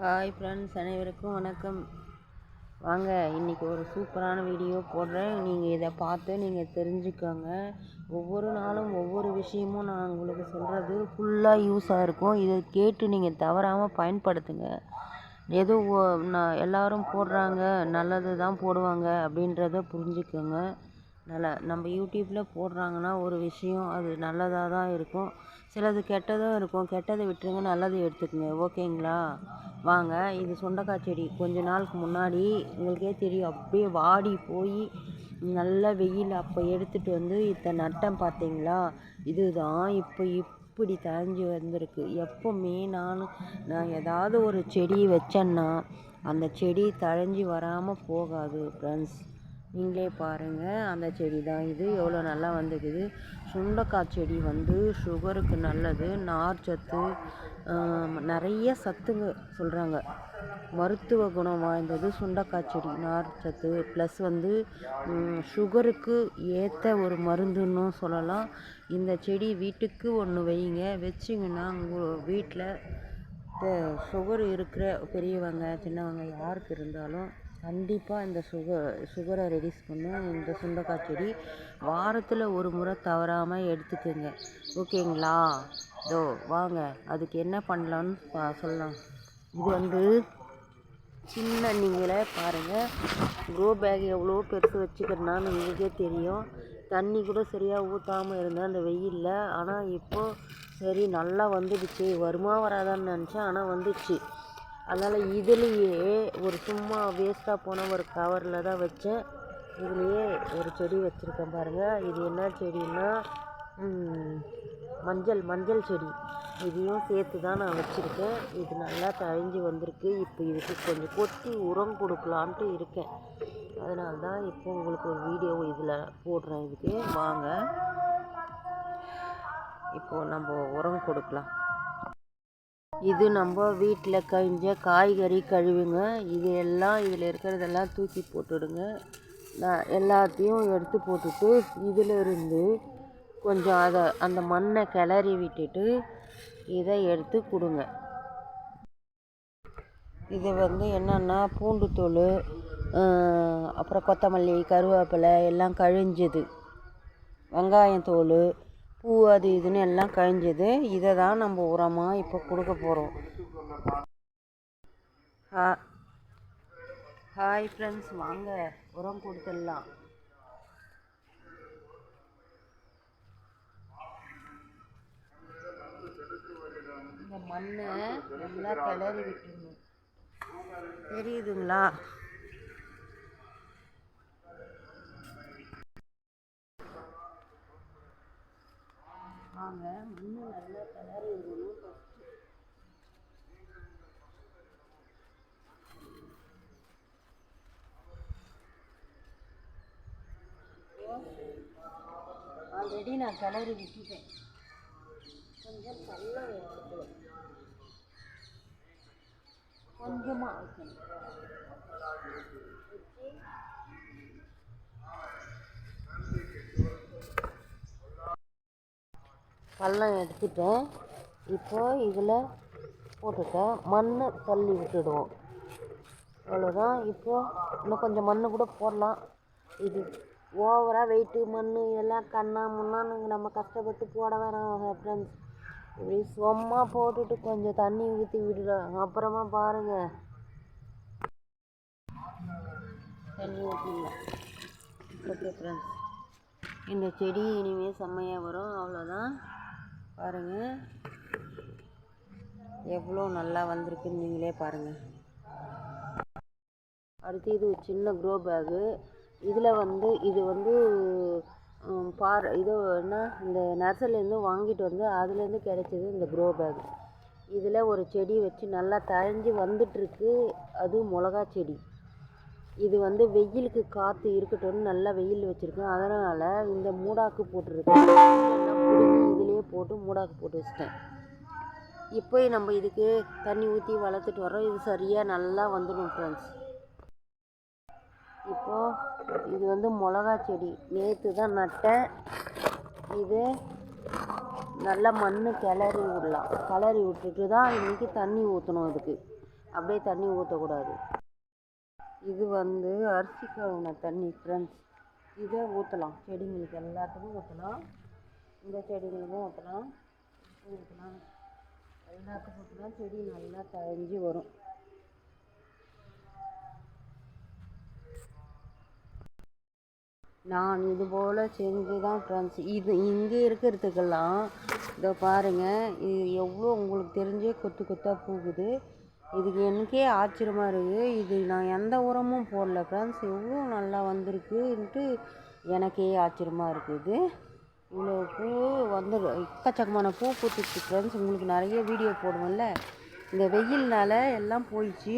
Hi friends அனைவருக்கும் வணக்கம். வாங்க இன்றைக்கி ஒரு சூப்பரான வீடியோ போடுறேன். நீங்கள் இதை பார்த்து நீங்கள் தெரிஞ்சுக்கோங்க. ஒவ்வொரு நாளும் ஒவ்வொரு விஷயமும் நான் உங்களுக்கு சொல்கிறது ஃபுல்லாக யூஸாக இருக்கும். இதை கேட்டு நீங்கள் தவறாமல் பயன்படுத்துங்க. ஏதோ நான் எல்லாரும் போடுறாங்க நல்லது தான் போடுவாங்க அப்படின்றத புரிஞ்சுக்கோங்க. நல்லா நம்ம யூடியூப்பில் போடுறாங்கன்னா ஒரு விஷயம் அது நல்லதாக தான் இருக்கும். சிலது கெட்டதும் இருக்கும். கெட்டதை விட்டுருங்க நல்லதை எடுத்துக்கங்க. ஓகேங்களா? வாங்க இது சுண்டக்காய் செடி. கொஞ்ச நாளுக்கு முன்னாடி உங்களுக்கே தெரியும். அப்படியே வாடி போய் நல்ல வெயில் அப்போ எடுத்துகிட்டு வந்து இத்தனை நட்டம் பார்த்தீங்களா? இதுதான் இப்போ இப்படி தழைஞ்சி வந்திருக்கு. எப்போவுமே நான் நான் ஏதாவது ஒரு செடி வச்சேன்னா அந்த செடி தழைஞ்சி வராமல் போகாது ஃப்ரெண்ட்ஸ் நீங்களே பாருங்கள் அந்த செடி தான் இது. எவ்வளோ நல்லா வந்துக்குது சுண்டக்காய் செடி வந்து சுகருக்கு நல்லது. நார் சத்து நிறைய சத்துங்க சொல்கிறாங்க மருத்துவ குணம் வாய்ந்தது சுண்டக்காய் செடி நார் சத்து. ப்ளஸ் வந்து சுகருக்கு ஏற்ற ஒரு மருந்துன்னு சொல்லலாம். இந்த செடி வீட்டுக்கு ஒன்று வைங்க. வச்சிங்கன்னா உங்கள் வீட்டில் சுகர் இருக்கிற பெரியவங்க சின்னவங்க யாருக்கு இருந்தாலும் கண்டிப்பாக இந்த சுகர் சுகரை ரெடியூஸ் பண்ணும் இந்த சுண்டக்காய் செடி வாரத்தில் ஒரு முறை தவறாமல் எடுத்துக்கோங்க. ஓகேங்களா? இதோ வாங்க. அதுக்கு என்ன பண்ணலான்னு சொல்லலாம். இது வந்து சின்ன நீங்களே பாருங்கள் க்ரோ பேக் எவ்வளோ பெருசு வச்சுக்கிறனான்னு உங்களுக்கே தெரியும். தண்ணி கூட சரியாக ஊற்றாமல் இருந்தேன் அந்த வெயிலில். ஆனால் இப்போது சரி நல்லா வந்துடுச்சு. வருமா வராதான்னு நினச்சேன். ஆனால் வந்துடுச்சு அதனால் இதுலேயே ஒரு சும்மா வேஸ்ட்டாக போன ஒரு கவரில் தான் வச்சேன். இதுலேயே ஒரு செடி வச்சுருக்கேன் பாருங்கள் இது என்ன செடின்னா மஞ்சள் மஞ்சள் செடி. இதையும் சேர்த்து தான் நான் வச்சுருக்கேன். இது நல்லா தழிஞ்சு வந்திருக்கு. இப்போ இதுக்கு கொஞ்சம் கொத்தி உரம் கொடுக்கலான்ட்டு இருக்கேன். அதனால தான் இப்போ உங்களுக்கு ஒரு வீடியோ இதில் போடுறேன் இதுக்கு. வாங்க. இப்போது நம்ம உரம் கொடுக்கலாம். இது நம்ம வீட்டில் கழிஞ்ச காய்கறி கழிவுங்க. இது எல்லாம் இதில் இருக்கிறதெல்லாம் தூக்கி போட்டுடுங்க. நான் எல்லாத்தையும் எடுத்து போட்டுட்டு இதில் இருந்து கொஞ்சம் அதை அந்த மண்ணை கிளறி விட்டுட்டு இதை எடுத்து கொடுங்க. இது வந்து என்னென்னா பூண்டுத்தோல் அப்புறம் கொத்தமல்லி கருவேப்பிலை எல்லாம் கழிஞ்சது. வெங்காயம் தோல் பூ அது இதுன்னு எல்லாம் கழிஞ்சது. இதை தான் நம்ம உரமாக இப்போ கொடுக்க போகிறோம் ஹாய் ஃப்ரெண்ட்ஸ் வாங்க உரம் கொடுத்துடலாம். இந்த மண்ணை நல்லா கிளறி விட்டுருணும் தெரியுதுங்களா? வாங்க மண் நல்லா கிளறி விடணும் ஃபஸ்ட்டு ஆல்ரெடி நான் கிளறி விட்டுட்டேன். கொஞ்சம் தள்ள கொஞ்சமாக வைக்கணும். பள்ளம் எடுத்துட்டேன். இப்போ இதில் போட்டுட்டேன். மண் தள்ளி விட்டுடுவோம். அவ்வளோதான் இப்போது இன்னும் கொஞ்சம் மண் கூட போடலாம். இது ஓவராக வெயிட்டு மண் எல்லாம் கண்ணா முன்னான்னு நம்ம கஷ்டப்பட்டு போட வேணாம் ஃப்ரெண்ட்ஸ் இப்படி சும்மா போட்டுட்டு கொஞ்சம் தண்ணி ஊற்றி விடுறேன். அப்புறமா பாருங்கள் தண்ணி ஊற்றிடலாம் ஓகே ஃப்ரெண்ட்ஸ் இந்த செடி இனிமேல் செம்மையாக வரும். அவ்வளோதான் பாருங்கள் எவ்வளோ நல்லா வந்திருக்குன்னு நீங்களே பாருங்கள் அடுத்து இது ஒரு சின்ன க்ரோ பேகு இதில் வந்து இது வந்து பார் இது என்ன இந்த நர்சரிலேருந்து வாங்கிட்டு வந்து அதுலேருந்து கிடைச்சது இந்த க்ரோ பேக் இதில் ஒரு செடி வச்சு நல்லா தழைஞ்சு வந்துட்டுருக்கு. அது மிளகா செடி. இது வந்து வெயிலுக்கு காற்று இருக்கட்டும்னு நல்லா வெயில் வச்சுருக்கேன் அதனால் இந்த மூடாக்கு போட்டிருக்கேன். போட்டு மூடாக்கு போட்டு வச்சிட்டேன். இப்போ நம்ம இதுக்கு தண்ணி ஊற்றி வளர்த்துட்டு வரோம் இது சரியாக நல்லா வந்துடும் ஃப்ரெண்ட்ஸ் இப்போது இது வந்து மிளகா செடி. நேற்று தான் நட்டேன். இது நல்லா மண் கிளறி விடலாம். கிளறி விட்டுட்டு தான் இன்றைக்கி தண்ணி ஊற்றணும் இதுக்கு. அப்படியே தண்ணி ஊற்றக்கூடாது இது வந்து அரிசி கழுவின தண்ணி ஃப்ரெண்ட்ஸ் இதை ஊற்றலாம் செடிங்களுக்கு எல்லாத்துக்கும் ஊற்றலாம் இந்த செடிங்களுக்கும் ஊற்றலாம் ஊற்றலாம் எல்லாத்துக்கும் ஊற்றலாம் செடி நல்லா தழிஞ்சு வரும். நான் இது போல் செஞ்சு தான் ஃப்ரெண்ட்ஸ் இது இங்கே இருக்கிறதுக்கெல்லாம் இதை பாருங்கள் இது எவ்வளோ உங்களுக்கு தெரிஞ்சே கொத்து கொத்தாக போகுது இதுக்கு எனக்கே ஆச்சரியமாக இருக்குது இது நான் எந்த உரமும் போடல ஃப்ரெண்ட்ஸ் எவ்வளோ நல்லா வந்திருக்குன்ட்டு எனக்கே ஆச்சரியமாக இருக்குது இவ்வளோ பூ வந்து எக்கச்சக்கமான பூ பூத்துச்சு ஃப்ரெண்ட்ஸ் உங்களுக்கு நிறைய வீடியோ போடுவோம்ல. இந்த வெயில்னால எல்லாம் போயிடுச்சு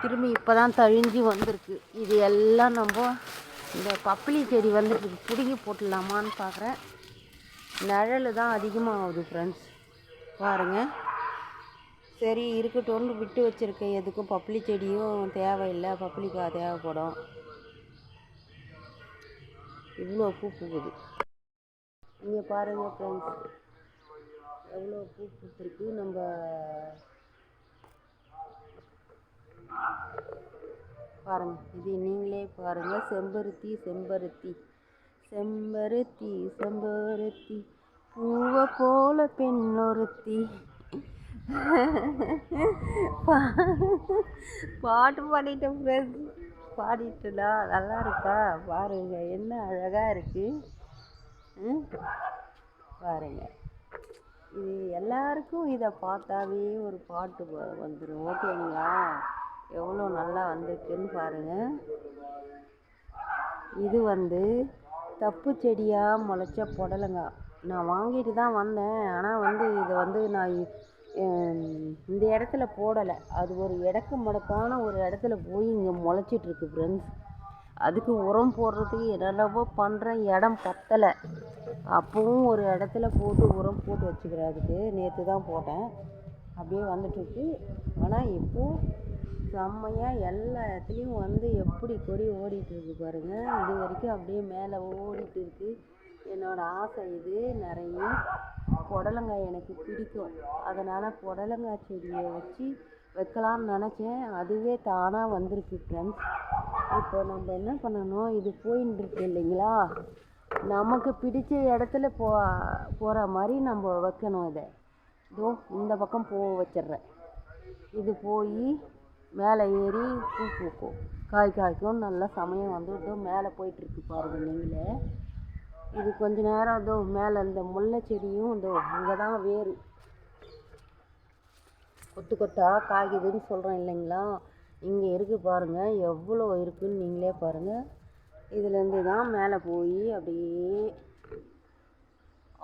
திரும்பி இப்போ தான் தழிஞ்சு வந்திருக்கு. இது எல்லாம் நம்ம இந்த பப்பிளி செடி வந்துட்டு பிடுங்கி போட்டுடலாமான்னு பார்க்குறேன் நிழல் தான் அதிகமாக ஆகுது ஃப்ரெண்ட்ஸ் பாருங்கள் சரி இருக்கட்டும்னு விட்டு வச்சுருக்கேன். எதுக்கும் பப்ளி செடியும் தேவையில்லை. பப்ளிக்காக தேவைப்படும். இவ்வளோ பூ பூக்குது. இங்கே பாருங்கள் ஃப்ரெண்ட்ஸ் எவ்வளோ பூ பூத்துருக்கு. நம்ம பாருங்கள் இது நீங்களே பாருங்கள் செம்பருத்தி செம்பருத்தி. செம்பருத்தி செம்பருத்தி. பூவை போல பெண்ணொருத்தி பாட்டு பாடிட்டேன் ஃப்ரெண்ட்ஸ் பாடிட்டுடா நல்லா இருக்கா? பாருங்கள் என்ன அழகாக இருக்குது பாருங்க. இது எல்லாருக்கும் இதை பார்த்தாவே ஒரு பாட்டு வந்துடும் ஓகேங்களா? எவ்வளோ நல்லா வந்திருக்குன்னு பாருங்க. இது வந்து தப்பு செடியாக முளைச்ச புடலங்காய் நான் வாங்கிட்டு தான் வந்தேன். ஆனால் வந்து இதை வந்து நான் இந்த இடத்துல போடலை. அது ஒரு இடக்கு முடக்கான ஒரு இடத்துல போய் இங்கே முளைச்சிட்ருக்கு ஃப்ரெண்ட்ஸ் அதுக்கு உரம் போடுறதுக்கு என்னென்னவோ பண்ணுறேன் இடம் பத்தலை. அப்போவும் ஒரு இடத்துல போட்டு உரம் போட்டு வச்சுக்கிறேன் அதுக்கு நேற்று தான் போட்டேன். அப்படியே வந்துட்டுருக்கு ஆனால் இப்போது செம்மையாக எல்லா இடத்துலையும் வந்து எப்படி கொடி ஓடிட்டுருக்கு இருக்கு இது வரைக்கும் அப்படியே மேலே ஓடிட்டு இருக்கு. என்னோட ஆசை இது. நிறைய புடலங்காய் எனக்கு பிடிக்கும். அதனால் புடலங்காய் செடியை வச்சு வைக்கலாம்னு நினச்சேன். அதுவே தானாக வந்திருக்கு ஃப்ரெண்ட்ஸ் இப்போ நம்ம என்ன பண்ணணும்? இது போயின்னு இருக்கு இல்லைங்களா? நமக்கு பிடிச்ச இடத்துல போ போகிற மாதிரி நம்ம வைக்கணும் இதை. இதோ இந்த பக்கம் பூ வச்சிடுறேன். இது போய் மேலே ஏறி பூ பூக்கும். காய் காய்க்கும். நல்லா சமயம் வந்து இதோ மேலே போயிட்டுருக்கு பாருங்க நீங்களே. இது கொஞ்ச நேரம் இதோ மேலே இந்த முல்லை செடியும் இதோ அங்கே தான் வேறு. கொத்து கொத்தா காய்க்குதுன்னு சொல்கிறேன் இல்லைங்களா? இங்கே இருக்குது பாருங்கள் எவ்வளோ இருக்குதுன்னு நீங்களே பாருங்கள் இதுலேருந்து தான் மேலே போய் அப்படியே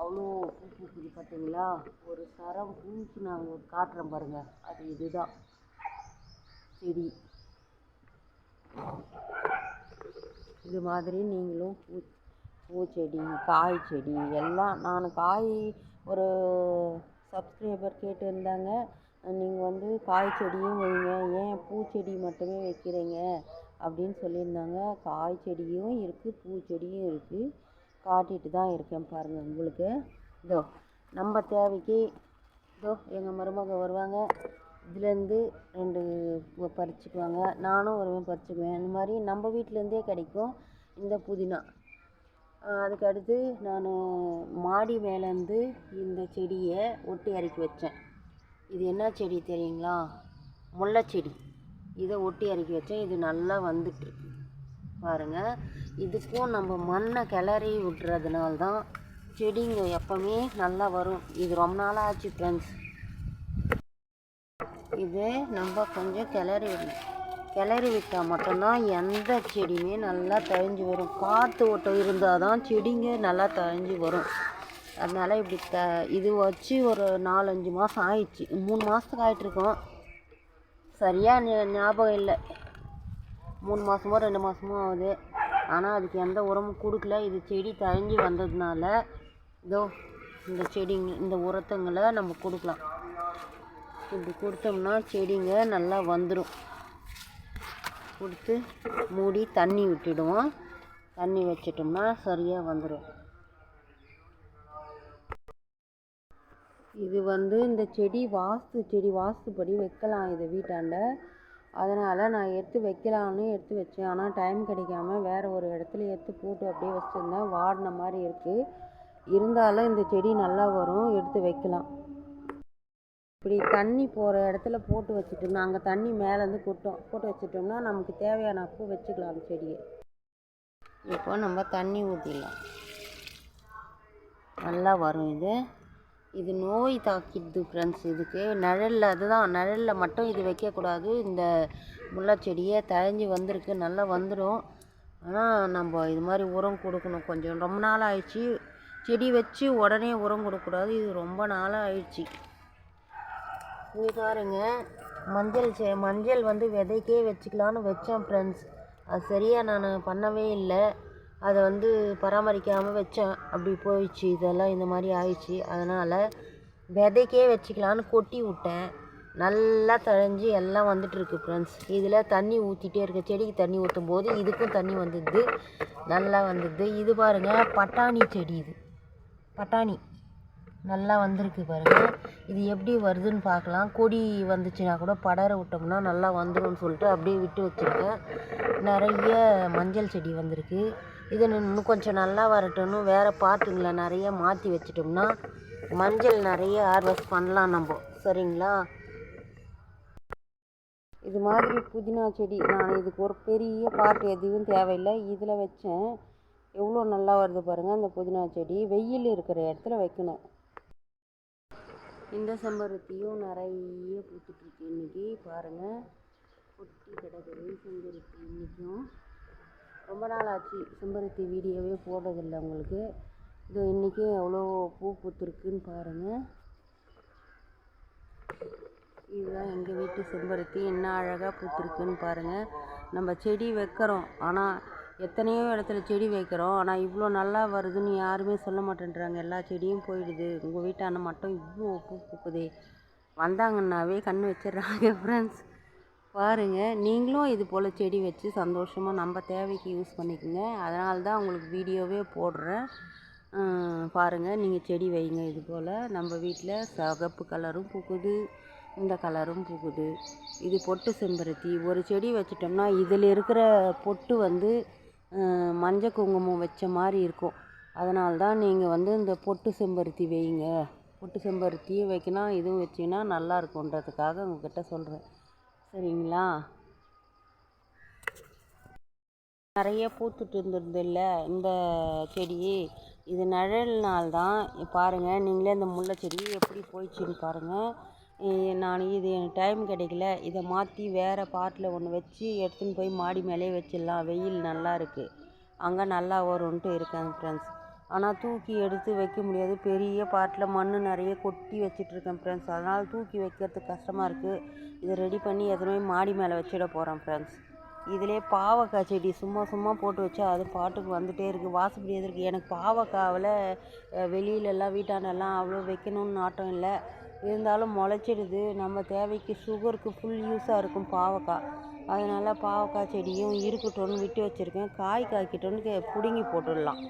அவ்வளோ பூ பூக்குது பார்த்தீங்களா? ஒரு சரம் பூச்சி நான் காட்டுறோம் காட்டுறேன் பாருங்கள் அது இதுதான். செடி. இது மாதிரி நீங்களும் பூ பூச்செடி காய் செடி எல்லாம் நான் காய் ஒரு சப்ஸ்கிரைபர் கேட்டிருந்தாங்க. நீங்கள் வந்து காய் செடியும் வைங்க. ஏன் பூச்செடி மட்டுமே வைக்கிறீங்க? அப்படின்னு சொல்லியிருந்தாங்க. காய் செடியும் இருக்குது பூச்செடியும் இருக்குது காட்டிகிட்டு தான் இருக்கேன் பாருங்கள் உங்களுக்கு. இதோ நம்ம தேவைக்கு இதோ எங்கள் மருமக வருவாங்க. இதுலேருந்து ரெண்டு பறிச்சுக்குவாங்க. நானும் வருவேன் பறிச்சுக்குவேன். இந்த மாதிரி நம்ம வீட்டிலேருந்தே கிடைக்கும் இந்த புதினா. அதுக்கு அடுத்து நான் மாடி மேலேருந்து இந்த செடியை ஒட்டி இறக்கி வச்சேன். இது என்ன செடி தெரியுங்களா? முல்லை செடி. இதை ஒட்டி இறக்கி வச்சேன். இது நல்லா வந்துட்டுருக்கு. பாருங்கள் இதுக்கும் நம்ம மண்ணை கிளறி விட்டுறதுனால தான் செடிங்க எப்போவுமே நல்லா வரும். இது ரொம்ப நாளாக ஆச்சு ஃப்ரெண்ட்ஸ் இது நம்ம கொஞ்சம் கிளறி விடணும். கிளறி விட்டால் மட்டும்தான் எந்த செடியுமே நல்லா தழிஞ்சு வரும். காற்று ஓட்டம் இருந்தால் தான் செடிங்க நல்லா தழிஞ்சு வரும். அதனால் இப்படி த இது வச்சு ஒரு நாலஞ்சு மாதம் ஆயிடுச்சு. மூணு மாதத்துக்கு ஆகிட்ருக்கோம் சரியாக ஞாபகம் இல்லை. மூணு மாதமோ ரெண்டு மாதமோ ஆகுது. ஆனால் அதுக்கு எந்த உரமும் கொடுக்கல. இது செடி தழிஞ்சு வந்ததுனால இதோ இந்த செடிங்க இந்த உரத்துங்களை நம்ம கொடுக்கலாம். இப்படி கொடுத்தோம்னா செடிங்க நல்லா வந்துடும் கொடுத்து மூடி தண்ணி விட்டுடுவோம். தண்ணி வச்சிட்டோம்னா சரியாக வந்துடும் இது வந்து இந்த செடி வாஸ்து செடி வாஸ்துப்படி வைக்கலாம் இது வீட்டாண்ட. அதனால் நான் எடுத்து வைக்கலான்னு எடுத்து வச்சேன். ஆனால் டைம் கிடைக்காம வேறு ஒரு இடத்துல எடுத்து போட்டு அப்படியே வச்சுருந்தேன் வாடின மாதிரி இருக்குது இருந்தாலும் இந்த செடி நல்லா வரும். எடுத்து வைக்கலாம். இப்படி தண்ணி போகிற இடத்துல போட்டு வச்சுட்டோம்னா அங்கே தண்ணி மேலேருந்து கொட்டோம். போட்டு வச்சுட்டோம்னா நமக்கு தேவையான அப்போ வச்சுக்கலாம் அந்த செடியை. இப்போ நம்ம தண்ணி ஊற்றிடலாம் நல்லா வரும் இது. இது நோய் தாக்கிடுது ஃப்ரெண்ட்ஸ் இதுக்கு நிழலில் அதுதான் நிழலில் மட்டும் இது வைக்கக்கூடாது. இந்த முல்லை செடியே தழைஞ்சி வந்திருக்கு நல்லா வந்துடும். ஆனால் நம்ம இது மாதிரி உரம் கொடுக்கணும். கொஞ்சம் ரொம்ப நாள் ஆயிடுச்சு. செடி வச்சு உடனே உரம் கொடுக்கக்கூடாது. இது ரொம்ப நாளாக ஆயிடுச்சு. இது பாருங்க மஞ்சள் செ மஞ்சள் வந்து விதைக்கே வச்சுக்கலான்னு வச்சேன் ஃப்ரெண்ட்ஸ் அது சரியாக நான் பண்ணவே இல்லை. அதை வந்து பராமரிக்காமல் வச்சேன். அப்படி போயிடுச்சு. இதெல்லாம் இந்த மாதிரி ஆயிடுச்சு. அதனால் விதைக்கே வச்சுக்கலான்னு கொட்டி விட்டேன். நல்லா தழைஞ்சி எல்லாம் வந்துட்டுருக்கு ஃப்ரெண்ட்ஸ் இதில் தண்ணி ஊற்றிட்டே இருக்க. செடிக்கு தண்ணி ஊற்றும் போது இதுக்கும் தண்ணி வந்துடுது நல்லா வந்துடுது இது பாருங்கள் பட்டாணி செடி இது. பட்டாணி. நல்லா வந்திருக்கு பாருங்கள் இது எப்படி வருதுன்னு பார்க்கலாம். கொடி வந்துச்சுன்னா கூட படர விட்டோம்னா நல்லா வந்துடும்னு சொல்லிட்டு அப்படியே விட்டு வச்சுருக்கேன். நிறைய மஞ்சள் செடி வந்திருக்கு. இது இன்னும் கொஞ்சம் நல்லா வரட்டும்னு வேறு பாட்டுங்களை நிறைய மாற்றி வச்சிட்டோம்னா மஞ்சள் நிறைய ஹார்வெஸ்ட் பண்ணலாம் நம்ம. சரிங்களா? இது மாதிரி புதினா செடி நான் இதுக்கு ஒரு பெரிய பாட்டு எதுவும் தேவையில்லை. இதில் வச்சேன். எவ்வளோ நல்லா வருது பாருங்கள் அந்த புதினா செடி. வெயில் இருக்கிற இடத்துல வைக்கணும். இந்த செம்பருத்தியும் நிறைய பூத்துட்ருக்கு இன்றைக்கி பாருங்கள் கொட்டி கிடக்குது செம்பருத்தி இன்றைக்கும் ரொம்ப நாள் ஆச்சு செம்பருத்தி வீடியோவே போடுறதில்ல உங்களுக்கு. இது இன்றைக்கி எவ்வளோ பூ பூத்துருக்குன்னு பாருங்கள் இதுதான் எங்கள் வீட்டு செம்பருத்தி. என்ன அழகாக பூத்துருக்குன்னு பாருங்கள் நம்ம செடி வைக்கிறோம். ஆனால் எத்தனையோ இடத்துல செடி வைக்கிறோம். ஆனால் இவ்வளோ நல்லா வருதுன்னு யாருமே சொல்ல மாட்டேன்றாங்க. எல்லா செடியும் போயிடுது. உங்கள் வீட்டான மட்டும் இவ்வளோ பூ பூக்குதே. வந்தாங்கன்னாவே கண் வச்சிடுறாங்க ஃப்ரெண்ட்ஸ் பாருங்கள் நீங்களும் இது போல் செடி வச்சு சந்தோஷமாக நம்ம தேவைக்கு யூஸ் பண்ணிக்கோங்க. அதனால தான் உங்களுக்கு வீடியோவே போடுறேன். பாருங்கள் நீங்கள் செடி வைங்க இது போல். நம்ம வீட்டில் சிகப்பு கலரும் பூக்குது இந்த கலரும் பூக்குது. இது பொட்டு செம்பருத்தி. ஒரு செடி வச்சிட்டோம்னா இதில் இருக்கிற பொட்டு வந்து மஞ்சள் குங்குமம் வச்ச மாதிரி இருக்கும். அதனால தான் நீங்கள் வந்து இந்த பொட்டு செம்பருத்தி வைங்க. பொட்டு செம்பருத்தியும் வைக்கணும் இதுவும் வச்சிங்கன்னா நல்லா இருக்குன்றதுக்காக உங்ககிட்ட சொல்கிறேன் சரிங்களா? நிறைய பூத்துட்டு இருந்ததில்ல இந்த செடி. இது நிழல்னால் தான் பாருங்கள் நீங்களே இந்த முல்லை செடி எப்படி போயிடுச்சுன்னு பாருங்கள் நான் இது எனக்கு டைம் கிடைக்கல. இதை மாற்றி வேறு பாட்டில் ஒன்று வச்சு எடுத்துன்னு போய் மாடி மேலே வச்சிடலாம். வெயில் நல்லா இருக்குது அங்கே நல்லா வரும்ன்ட்டு இருக்கேன் ஃப்ரெண்ட்ஸ் ஆனால் தூக்கி எடுத்து வைக்க முடியாது. பெரிய பாட்டில் மண் நிறைய கொட்டி வச்சிட்ருக்கேன் ஃப்ரெண்ட்ஸ் அதனால் தூக்கி வைக்கிறதுக்கு கஷ்டமாக இருக்குது இதை ரெடி பண்ணி எத்தனை மாடி மேலே வச்சிட போகிறேன் ஃப்ரெண்ட்ஸ் இதிலே பாவக்காய் செடி சும்மா சும்மா போட்டு வச்சா அது பாட்டுக்கு வந்துகிட்டே இருக்குது வாசப்படி எதிர்க்கு. எனக்கு பாவக்காவில் வெளியிலலாம் வீட்டாண்டெல்லாம் அவ்வளோ வைக்கணும்னு நாட்டம் இல்லை. இருந்தாலும் முளைச்சிடுது. நம்ம தேவைக்கு சுகருக்கு ஃபுல் யூஸாக இருக்கும் பாவக்காய். அதனால் பாவக்காய் செடியும் இருக்கட்டும்னு விட்டு வச்சுருக்கேன். காய் காய்க்கட்டும்னு பிடுங்கி போட்டுடலாம்.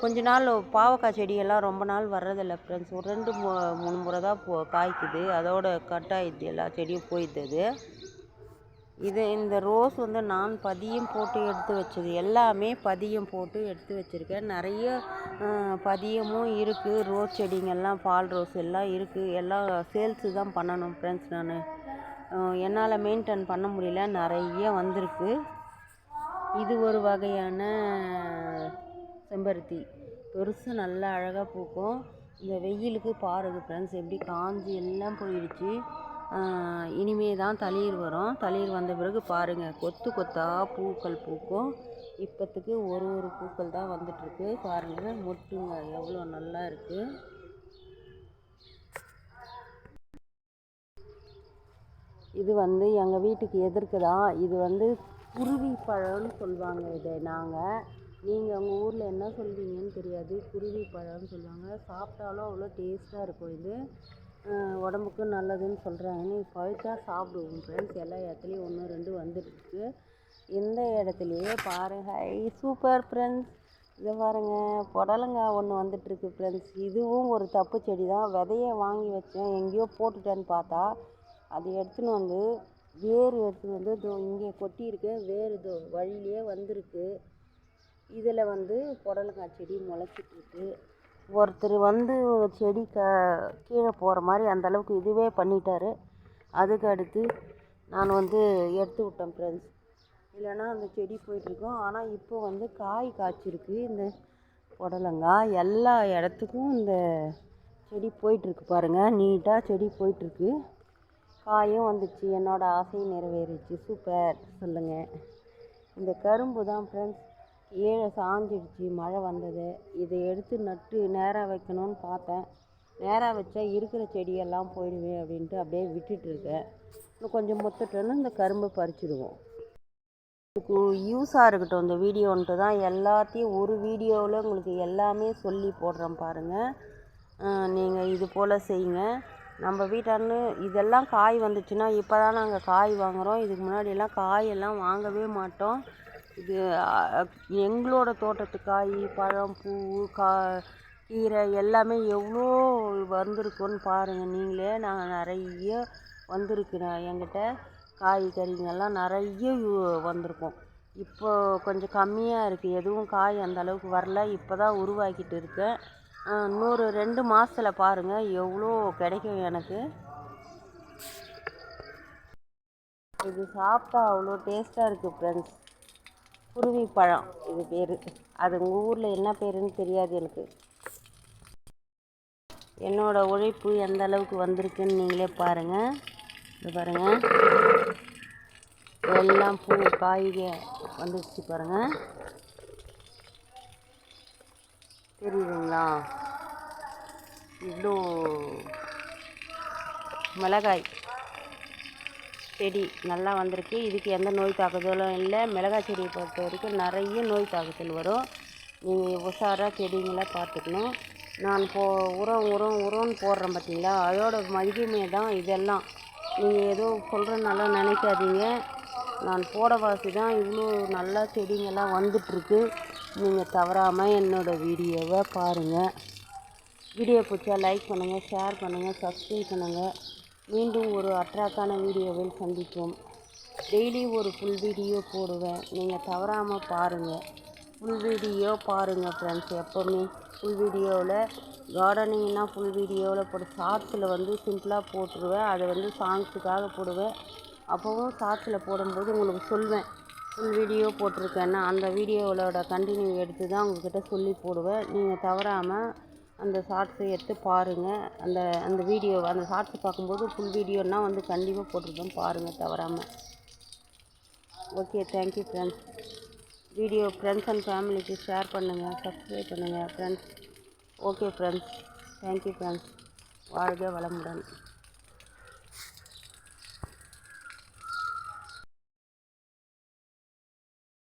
கொஞ்ச நாள் பாவக்காய் செடியெல்லாம் ரொம்ப நாள் வர்றதில்ல ஃப்ரெண்ட்ஸ் ஒரு ரெண்டு மூணு முறை தான் போ காய்க்குது. அதோட கட் ஆகிடுது எல்லா செடியும் போயிடுது இது இந்த ரோஸ் வந்து நான் பதியம் போட்டு எடுத்து வச்சது. எல்லாமே பதியம் போட்டு எடுத்து வச்சுருக்கேன். நிறைய பதியமும் இருக்குது ரோஸ் செடிங்கெல்லாம் பால் ரோஸ் எல்லாம் இருக்குது எல்லாம் சேல்ஸு தான் பண்ணணும் ஃப்ரெண்ட்ஸ் நான். என்னால் மெயின்டைன் பண்ண முடியல. நிறைய வந்திருக்கு. இது ஒரு வகையான செம்பருத்தி. பெருசு நல்லா அழகாக பூக்கும். இந்த வெயிலுக்கு பாருங்கள் ஃப்ரெண்ட்ஸ் எப்படி காஞ்சி எல்லாம் போயிடுச்சு. இனிமே தான் தளிர் வரும். தளிர் வந்த பிறகு பாருங்கள் கொத்து கொத்தாக பூக்கள் பூக்கும். இப்போத்துக்கு ஒரு ஒரு பூக்கள் தான் வந்துட்டுருக்கு பாருங்கள் மொட்டுங்க எவ்வளோ நல்லா இருக்குது இது வந்து எங்கள் வீட்டுக்கு எதிர்க்கு தான். இது வந்து குருவி பழம்னு சொல்லுவாங்க இதை நாங்கள் நீங்கள் உங்கள் ஊரில் என்ன சொல்வீங்கன்னு தெரியாது. குருவி பழம்னு சொல்லுவாங்க. சாப்பிட்டாலும் அவ்வளோ டேஸ்ட்டாக இருக்கும் இது. உடம்புக்கு நல்லதுன்னு சொல்கிறாங்க நீ பழுத்தா சாப்பிடுவோம் ஃப்ரெண்ட்ஸ் எல்லா இடத்துலையும் ஒன்று ரெண்டு வந்துட்டுருக்கு இந்த இடத்துலையே பாருங்க ஹை சூப்பர் ஃப்ரெண்ட்ஸ் இதை பாருங்க. புடலங்காய் ஒன்று வந்துட்டுருக்கு ஃப்ரெண்ட்ஸ் இதுவும் ஒரு தப்பு செடி தான். விதைய வாங்கி வச்சேன். எங்கேயோ போட்டுட்டேன்னு பார்த்தா அதை எடுத்துன்னு வந்து வேர் எடுத்துன்னு வந்து இதோ இங்கே கொட்டியிருக்கு. வேர் இதோ வழியிலே வந்திருக்கு. இதில் வந்து புடலங்காய் செடி முளைச்சிட்ருக்கு. ஒருத்தர் வந்து செடி க கீழே போகிற மாதிரி அந்தளவுக்கு இதுவே பண்ணிட்டாரு. அதுக்கு அடுத்து நான் வந்து எடுத்து விட்டேன் ஃப்ரெண்ட்ஸ் இல்லைன்னா அந்த செடி போயிட்டுருக்கும். ஆனால் இப்போ வந்து காய் காய்ச்சிருக்கு. இந்த புடலங்காய் எல்லா இடத்துக்கும் இந்த செடி போயிட்டுருக்கு பாருங்கள் நீட்டாக செடி போயிட்டுருக்கு. காயும் வந்துச்சு. என்னோடய ஆசையும் நிறைவேறிச்சு. சூப்பர். சொல்லுங்கள் இந்த கரும்பு தான் ஃப்ரெண்ட்ஸ் ஏழை சாஞ்சிடுச்சு. மழை வந்தது. இதை எடுத்து நட்டு நேராக வைக்கணும்னு பார்த்தேன். நேராக வச்சா இருக்கிற செடியெல்லாம் போயிடுவேன் அப்படின்ட்டு அப்படியே விட்டுட்டுருக்கேன் இன்னும் கொஞ்சம் மொத்தட்டோன்னு இந்த கரும்பு பறிச்சிடுவோம். உங்களுக்கு யூஸாக இருக்கட்டும். இந்த வீடியோன்ட்டு தான் எல்லாத்தையும் ஒரு வீடியோவில் உங்களுக்கு எல்லாமே சொல்லி போடுறேன் பாருங்கள் நீங்கள் இது போல் செய்யுங்க. நம்ம வீட்டாண்டு இதெல்லாம் காய் வந்துச்சுன்னா இப்போ தான் நாங்கள் காய் வாங்குகிறோம் இதுக்கு முன்னாடியெல்லாம் காயெல்லாம் வாங்கவே மாட்டோம். இது எங்களோட தோட்டத்து காய் பழம் பூ கா கீரை எல்லாமே எவ்வளோ வந்திருக்குன்னு பாருங்கள் நீங்களே. நாங்கள் நிறைய வந்திருக்கு. நான் என்கிட்ட காய்கறிங்கெல்லாம் நிறைய யு- வந்திருக்கும். இப்போ கொஞ்சம் கம்மியாக இருக்குது எதுவும் காய் அந்த அளவுக்கு வரல. இப்போ தான் உருவாக்கிட்டு இருக்கேன். இன்னொரு ரெண்டு மாதத்துல பாருங்கள் எவ்வளோ கிடைக்கும் எனக்கு. இது சாப்பிட்டா அவ்வளோ டேஸ்ட்டாக இருக்குது ஃப்ரெண்ட்ஸ் குருவி பழம் இது பேர். அது உங்கள் ஊரில் என்ன பேருன்னு தெரியாது எனக்கு. என்னோட உழைப்பு எந்த அளவுக்கு வந்திருக்குன்னு நீங்களே பாருங்கள் இது பாருங்கள் எல்லாம் பூ காய்க வந்துடுச்சு பாருங்கள் தெரியுதுங்களா? இவ்வளோ மிளகாய் செடி நல்லா வந்திருக்கு. இதுக்கு எந்த நோய் தாக்குதலும் இல்லை. மிளகாய் செடியை பொறுத்த வரைக்கும் நிறைய நோய் தாக்குதல் வரும். நீங்கள் உஷாராக செடிங்களை பார்த்துக்கணும். நான் போ உரம் உரம் உரம்னு போடுறேன் பார்த்தீங்களா? அதோட மதிப்புமே தான் இதெல்லாம். நீங்கள் ஏதோ சொல்கிறனால நினைக்காதீங்க. நான் போட வாசி தான் இவ்வளோ நல்லா செடிங்கெல்லாம் வந்துட்டுருக்கு. நீங்கள் தவறாமல் என்னோடய வீடியோவை பாருங்கள் வீடியோ பிடிச்சா லைக் பண்ணுங்கள் ஷேர் பண்ணுங்கள் சப்ஸ்கிரைப் பண்ணுங்கள் மீண்டும் ஒரு அட்ராக்டான வீடியோவில் சந்திப்போம். டெய்லி ஒரு ஃபுல் வீடியோ போடுவேன். நீங்கள் தவறாமல் பாருங்கள் ஃபுல் வீடியோ பாருங்கள் ஃப்ரெண்ட்ஸ் எப்போவுமே ஃபுல் வீடியோவில் கார்டனிங்னா ஃபுல் வீடியோவில் போட்டு ஷார்ட்ஸில் வந்து சிம்பிளாக போட்டுருவேன். அதை வந்து சாங்ஸுக்காக போடுவேன். அப்போவும் ஷார்ட்ஸில் போடும்போது உங்களுக்கு சொல்வேன். ஃபுல் வீடியோ போட்டிருக்கேன்னா அந்த வீடியோவோட கண்டினியூ எடுத்து தான் உங்கள்கிட்ட சொல்லி போடுவேன். நீங்கள் தவறாமல் அந்த ஷார்ட்ஸை எடுத்து பாருங்கள் அந்த அந்த வீடியோ அந்த ஷார்ட்ஸ் பார்க்கும்போது ஃபுல் வீடியோன்னா வந்து கண்டிப்பாக போட்டிருப்பேன். பாருங்கள் தவறாமல் okay thank you friends video friends and ஃபேமிலிக்கு ஷேர் பண்ணுங்கள் சப்ஸ்கிரைப் பண்ணுங்கள் friends okay friends thank you friends வாழ்க வளமுடன்.